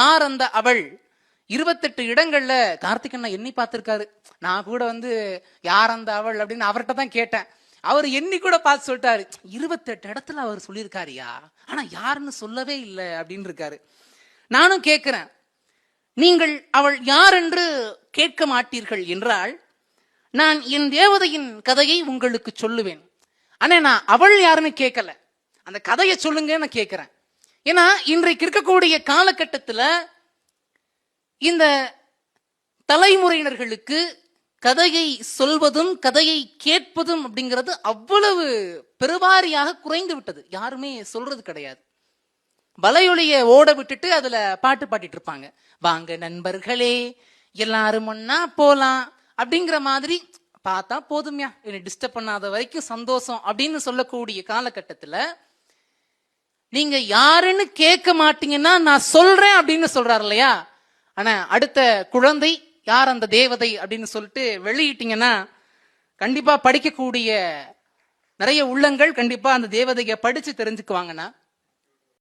யார் அந்த அவள்? இருபத்தெட்டு இடங்கள்ல கார்த்திகண்ணா எண்ணி பார்த்திருக்காரு. நான் கூட வந்து யார் அந்த அவள் அப்படின்னு அவர்கிட்ட தான் கேட்டேன். அவர் எண்ணி கூட பார்த்து சொல்லிட்டாரு. இருபத்தெட்டு இடத்துல அவர் சொல்லியிருக்காருயா? ஆனா யாருன்னு சொல்லவே இல்லை அப்படின்னு இருக்காரு. நானும் கேட்கிறேன் நீங்கள் அவள் யார் என்று கேட்க மாட்டீர்கள் என்றால் நான் என் தேவதையின் கதையை உங்களுக்கு சொல்லுவேன். ஆனா நான் அவள் யாருன்னு கேட்கல அந்த கதையை சொல்லுங்க நான் கேட்கிறேன் ஏன்னா இன்றைக்கு இருக்கக்கூடிய காலகட்டத்தில் இந்த தலைமுறையினர்களுக்கு கதையை சொல்வதும் கதையை கேட்பதும் அப்படிங்கிறது அவ்வளவு பெருவாரியாக குறைந்து விட்டது. யாருமே சொல்றது கிடையாது. வலையொலிய ஓட விட்டுட்டு அதுல பாட்டு பாடிட்டு இருப்பாங்க. வாங்க நண்பர்களே எல்லாரும் ஒன்னா போலாம் அப்படிங்கிற மாதிரி பார்த்தா போதுமையா என்னை டிஸ்டர்ப் பண்ணாத வரைக்கும் சந்தோஷம் அப்படின்னு சொல்லக்கூடிய காலகட்டத்துல நீங்க யாருன்னு கேட்க மாட்டீங்கன்னா நான் சொல்றேன் அப்படின்னு சொல்றாரு இல்லையா? ஆனா அடுத்த குழந்தை யார் அந்த தேவதை அப்படின்னு சொல்லிட்டு வெளியிட்டீங்கன்னா கண்டிப்பா படிக்கக்கூடிய நிறைய உள்ளங்கள் கண்டிப்பா அந்த தேவதையை படிச்சு தெரிஞ்சுக்குவாங்கன்னா